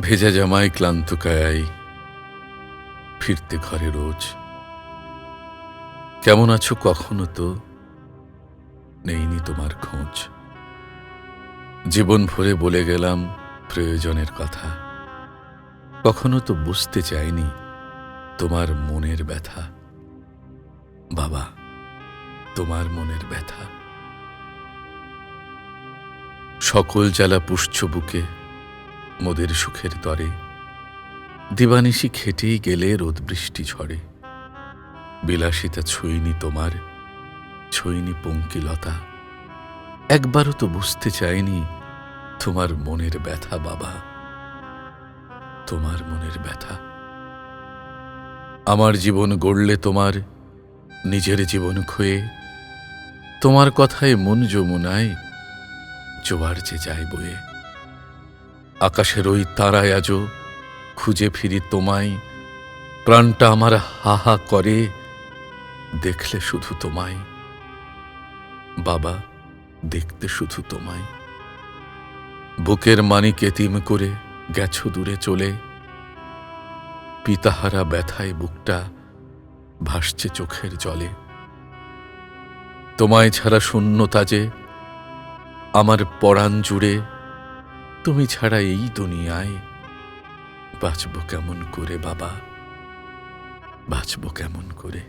ভেজা জামায় ক্লান্ত কায়াই ফিরতে ঘরে রোজ। কেমন আছো কখনো তো? নেইনি তোমার খোঁজ। জীবন ভরে বলে গেলাম প্রয়োজনের কথা। কখনো তো বুঝতে চাইনি তোমার মনের ব্যথা। বাবা, তোমার মনের ব্যথা। সকল জ্বালা পুষ্ছ বুকে মোদের সুখের তরে। দিবানিশি খেটেই গেলে রোদ বৃষ্টি ঝরে। বিলাসিতা ছুঁইনি তোমার, ছুঁইনি পঙ্কিলতা। একবারও তো বুঝতে চাইনি তোমার মনের ব্যথা বাবা। তোমার মনের ব্যথা। আমার জীবন গড়লে তোমার, নিজের জীবন খুয়ে তোমার কথায় মন যমুনায়, জোয়ার যে যায় বয়ে। আকাশের ওই তারায় আজ খুঁজে ফিরি তোমায়। প্রাণটা আমার হাহা করে, দেখলে শুধু তোমায়। বাবা, দেখতে শুধু তোমায়। বুকের মানিক এতিম করে গেছো দূরে চলে। পিতাহারা ব্যথায় বুকটা ভাসছে চোখের জলে। তোমায় ছাড়া শূন্যতা যে আমার পরাণ জুড়ে তুমি ছাড়া এই দুনিয়ায় বাঁচব কেমন করে বাবা? বাঁচব কেমন করে?